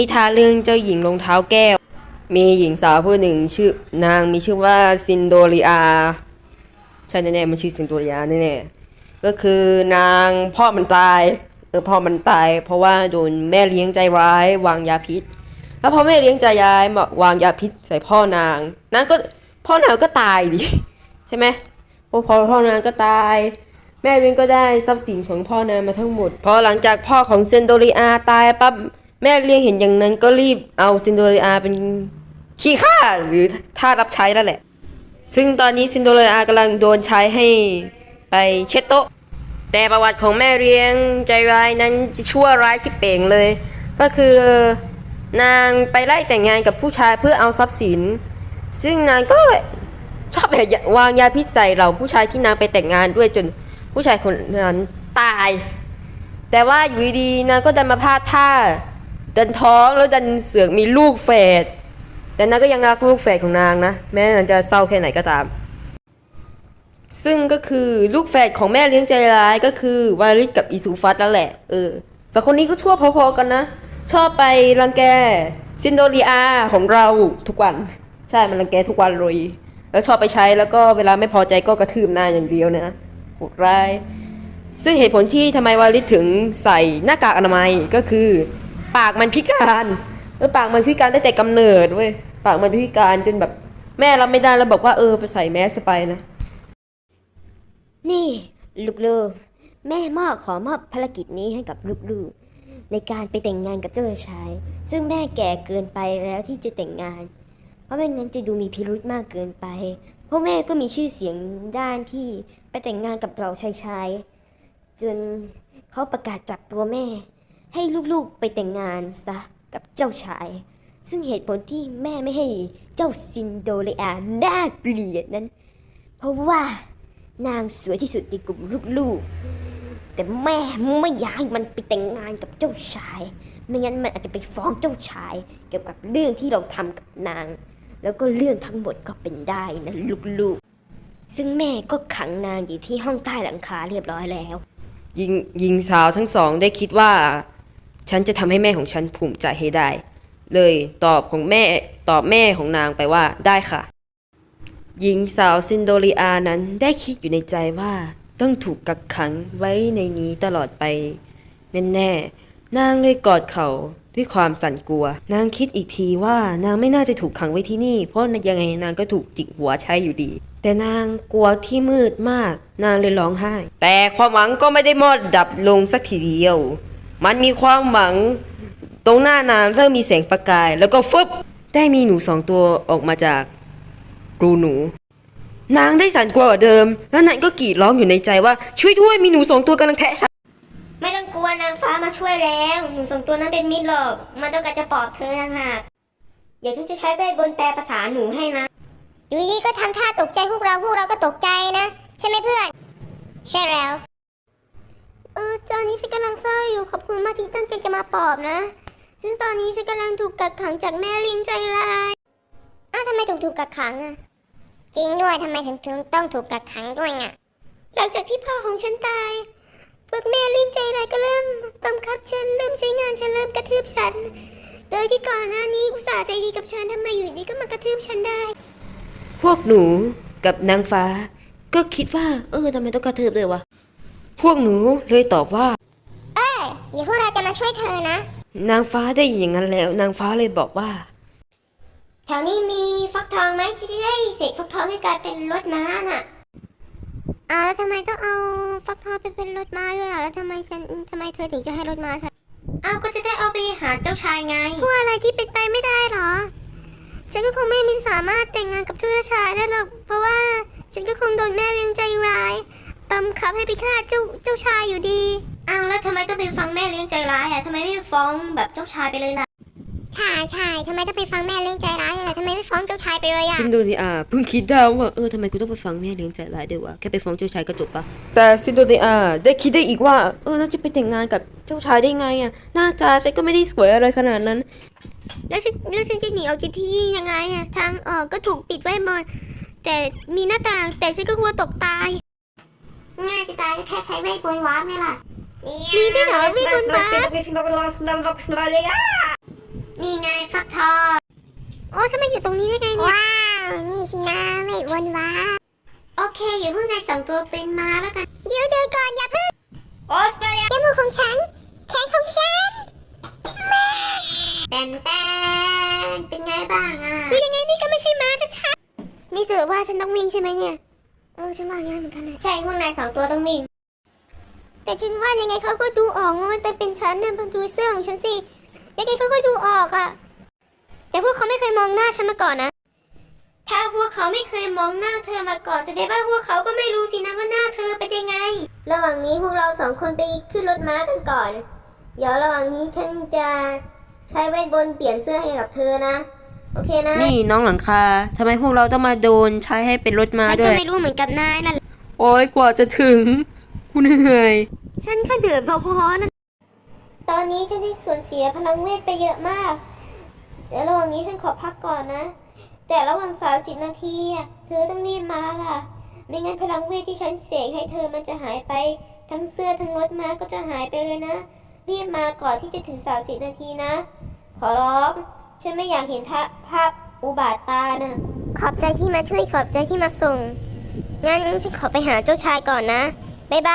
นิทานเรื่องเจ้าหญิงรองเท้าแก้ว มีหญิงสาวผู้หนึ่งชื่อนางมีชื่อว่าซินโดเรียใช่แน่ๆมันชื่อซินโดเรียแน่ๆก็คือนางพ่อมันตายเออพ่อมันตาย เพราะว่าโดนแม่เลี้ยงใจร้ายวางยาพิษ แล้วพอแม่เลี้ยงใจร้ายวางยาพิษใส่พ่อนางนางก็พ่อนางก็ตายดิใช่ไหมพอพอพ่อนางก็ตาย แม่เลี้ยงก็ได้ทรัพย์สินของพ่อนางมาทั้งหมดพอหลังจากพ่อของเซนโดริอาตายปั๊บ แม่เลี้ยงเห็นอย่างนั้นก็รีบเอาเซนโดริอาเป็นขี้ข้าหรือท่ารับใช้นั่นแหละ ซึ่งตอนนี้ซินโดเรลากำลังโดนใช้ให้ไปเช็ดโต๊ะ แต่ประวัติของแม่เลี้ยงใจร้ายนั้นชั่วร้ายชิบเป่งเลย ก็คือนางไปไล่แต่งงานกับผู้ชายเพื่อเอาทรัพย์สิน ซึ่งนางก็ชอบแบบวางยาพิษใส่เราผู้ชายที่นางไปแต่งงานด้วยจนผู้ชายคนนั้นตาย แต่ว่าอยู่ดีนางก็ดันมาพลาดท่า ดันท้องแล้วดันเสือกมีลูกแฝดแต่นางก็ยังรักลูกแฝดของนางนะ แม้นางจะเศร้าแค่ไหนก็ตาม ซึ่งก็คือลูกแฝดของแม่เลี้ยงใจร้ายก็คือวาลิสกับอิซูฟัสนั่นแหละเออสองคนนี้ก็ชั่วพอๆกันนะ ชอบไปรังแกซินโดเรียของเราทุกวัน ใช่มันรังแกทุกวันเลยแล้วชอบไปใช้แล้วก็เวลาไม่พอใจก็กระทืบหน้าอย่างเดียวนะโหดร้ายซึ่งเหตุผลที่ทำไมวาลิสถึงใส่หน้ากากอนามัยก็คือ ปากมันพิการเออปากมันพิการได้งแต่กำเนิดเว้ยปากมันพิการจนแบบ แม่รับไม่ได้แล้วบอกว่าเออไปใส่แมสไปนะ นี่ลูกๆแม่มอบขอมอบภารกิจนี้ให้กับลูกๆ ในการไปแต่งงานกับเจ้าชาย ซึ่งแม่แก่เกินไปแล้วที่จะแต่งงาน เพราะไม่งั้นจะดูมีพิรุธมากเกินไปเพราะแม่ก็มีชื่อเสียงด้านที่ไปแต่งงานกับเราชายชายจนเขาประกาศจับตัวแม่ ให้ลูกๆไปแต่งงานซะกับเจ้าชาย ซึ่งเหตุผลที่แม่ไม่ให้เจ้าซินโดเรียน่าเกลียดนั้น เพราะว่านางสวยที่สุดในกลุ่มลูกๆ แต่แม่ไม่อยากให้มันไปแต่งงานกับเจ้าชาย ไม่งั้นมันอาจจะไปฟ้องเจ้าชาย เกี่ยวกับเรื่องที่เราทำกับนาง แล้วก็เรื่องทั้งหมดก็เป็นได้นะลูกๆ ซึ่งแม่ก็ขังนางอยู่ที่ห้องใต้หลังคาเรียบร้อยแล้วหญิงหญิงสาวทั้งสองได้คิดว่า ฉันจะทำให้แม่ของฉันภูมิใจให้ได้ เลยตอบของแม่ตอบแม่ของนางไปว่าได้ค่ะ หญิงสาวซินโดริอานั้นได้คิดอยู่ในใจว่าต้องถูกกักขังไว้ในนี้ตลอดไปแน่ๆนางเลยกอดเขาด้วยความสั่นกลัว นางคิดอีกทีว่านางไม่น่าจะถูกขังไว้ที่นี่ เพราะยังไงนางก็ถูกจิกหัวใช้อยู่ดี แต่นางกลัวที่มืดมาก นางเลยร้องไห้ แต่ความหวังก็ไม่ได้หมดดับลงสักทีเดียว มันมีความหวัง ตรงหน้านางเริ่มมีแสงประกาย แล้วก็ฟึบได้มีหนูสองตัวออกมาจากรูหนู นางได้สั่นกลัวกว่าเดิม แล้วนางก็กรีดร้องอยู่ในใจว่าช่วยด้วยมีหนูสองตัวกำลังแทะฉันไม่ต้องกลัวนางฟ้ามาช่วยแล้ว หนูสองตัวนั้นเป็นมิตรหรอก มันต้องการจะปลอบเธอต่างหากเดี๋ยวฉันจะใช้เวทบนต์แปลภาษาหนูให้นะอยู่ดีๆก็ทำท่าตกใจพวกเราพวกเราก็ตกใจนะ ใช่ไหมเพื่อน ใช่แล้ว เออตอนนี้ฉันกำลังเศร้าอยู่ขอบคุณมากที่ตั้งใจจะมาปลอบนะ ซึ่งตอนนี้ฉันกำลังถูกกักขังจากแม่ลิงใจร้ายอ้าวทำไมถึงถูกกักขังอะจริงด้วยทำไมถึงถึงต้องถูกกักขังด้วยไงหลังจากที่พ่อของฉันตายพวกแม่ลิงใจร้ายก็เริ่มบังคับฉันเริ่มใช้งานฉันเริ่มกระทืบฉัน โดยที่ก่อนหน้านี้อุตส่าห์ใจดีกับฉันทำไมอยู่ดีก็มากระทืบฉันได้ พวกหนูกับนางฟ้า ก็คิดว่า เออทำไมต้องกระทืบเลยวะ พวกหนูเลยตอบว่า เอ้ยเดี๋ยวพวกเราจะมาช่วยเธอนะ นางฟ้าได้ยินอย่างนั้นแล้ว นางฟ้าเลยบอกว่า แถวนี้มีฟักทองไหมที่จะได้เสกฟักทองให้กลายเป็นรถม้าน่ะอ้าวแล้วทำไมต้องเอาฟักทองไปเป็นรถม้าด้วยอะแล้วทำไมฉันทำไมเธอถึงจะให้รถม้าฉันเอาก็จะได้เอาไปหาเจ้าชายไงพวกอะไรที่เป็นไปไม่ได้เหรอ ฉันก็คงไม่มีสามารถแต่งงานกับเจ้าชายได้หรอกเพราะว่าฉันก็คงโดนแม่เลี้ยงใจร้าย บังคับให้ไปฆ่าเจ้าเจ้าชายอยู่ดีเอาแล้วทำไมต้องไปฟังแม่เลี้ยงใจร้ายอะทำไมไม่ฟ้องแบบเจ้าชายไปเลยล่ะใช่ใช่ทำไมต้องไปฟังแม่เลี้ยงใจร้ายอะทำไมไม่ฟ้องเจ้าชายไปเลยอะซินโดเนียเพิ่งคิดได้ว่าเออทำไมกูต้องไปฟังแม่เลี้ยงใจร้ายด้วยวะแค่ไปฟ้องเจ้าชายก็จบปะแต่ซินโดเนียได้คิดได้อีกว่าเออเราจะไปแต่งงานกับเจ้าชายได้ไงอะหน้าตาฉันก็ไม่ได้สวยอะไรขนาดนั้น แล้วฉันแล้วฉันจะหนีออกจากที่นี่ยังไงอะทางออกก็ถูกปิดไว้หมดแต่มีหน้าต่างแต่ฉันก็กลัวตกตาย ง่ายจะตายก็แค่ใช้เวทบนต์ว้าร์ปไหมล่ะมีที่ไหนเวทบนต์ว้าร์ปฉันมาอยู่ตรงนี้ได้ไงเนี่ย ว้าว นี่สินะเวทวนว้าโอเค อยู่พวกนายสองตัวเป็นมาแล้วกัน เดี๋ยวเดี๋ยวก่อนอย่าเพิ่งออสเตรเลียจมูกของฉัน แขนของฉันแม่แตนแตนเป็นไงบ้างอะคือยังไงนี่ก็ไม่ใช่ม้าจะชัดนี่สื่อว่าฉันต้องวิ่งใช่ไหมเนี่ย เออฉันว่าอย่างนั้นเหมือนกันนะใช่พวกนายสองตัวต้องวิ่งแต่ฉันว่ายังไงเขาก็ดูออกว่ามันจะเป็นฉันเนี่ยมันดูเสื้อของฉันสิยังไงเขาก็ดูออกอะแต่พวกเขาไม่เคยมองหน้าฉันมาก่อนนะ ถ้าพวกเขาไม่เคยมองหน้าเธอมาก่อนแสดงว่าพวกเขาก็ไม่รู้สินะว่าหน้าเธอเป็นยังไง ระหว่างนี้พวกเราสองคนไปขึ้นรถม้ากันก่อน เดี๋ยวระหว่างนี้ฉันจะใช้เวทบนต์เปลี่ยนเสื้อให้กับเธอนะ โอเคนะนี่น้องหลังคาทำไมพวกเราต้องมาโดนใช้ให้เป็นรถม้าฉันด้ก็วย ไม่รู้เหมือนกับนายนั่นแหละโอ้ยกว่าจะถึงกูเหนื่อย ฉันก็เดือดพอๆนะตอนนี้ฉันได้สูญเสียพลังเวทไปเยอะมากเดี๋ยวระหว่างนี้ฉันขอพักก่อนนะ แต่ระหว่างสามสิบนาทีอะเธอต้องรีบมาล่ะ ไม่งั้นพลังเวทที่ฉันเสกให้เธอมันจะหายไป ทั้งเสื้อทั้งรถม้าก็จะหายไปเลยนะ รีบมาก่อนที่จะถึงสามสิบนาทีนะ ขอร้อง ฉันไม่อยากเห็นภาพอุบาทตานะขอบใจที่มาช่วยขอบใจที่มาส่ง งั้นฉันขอไปหาเจ้าชายก่อนนะ บ๊ายบาย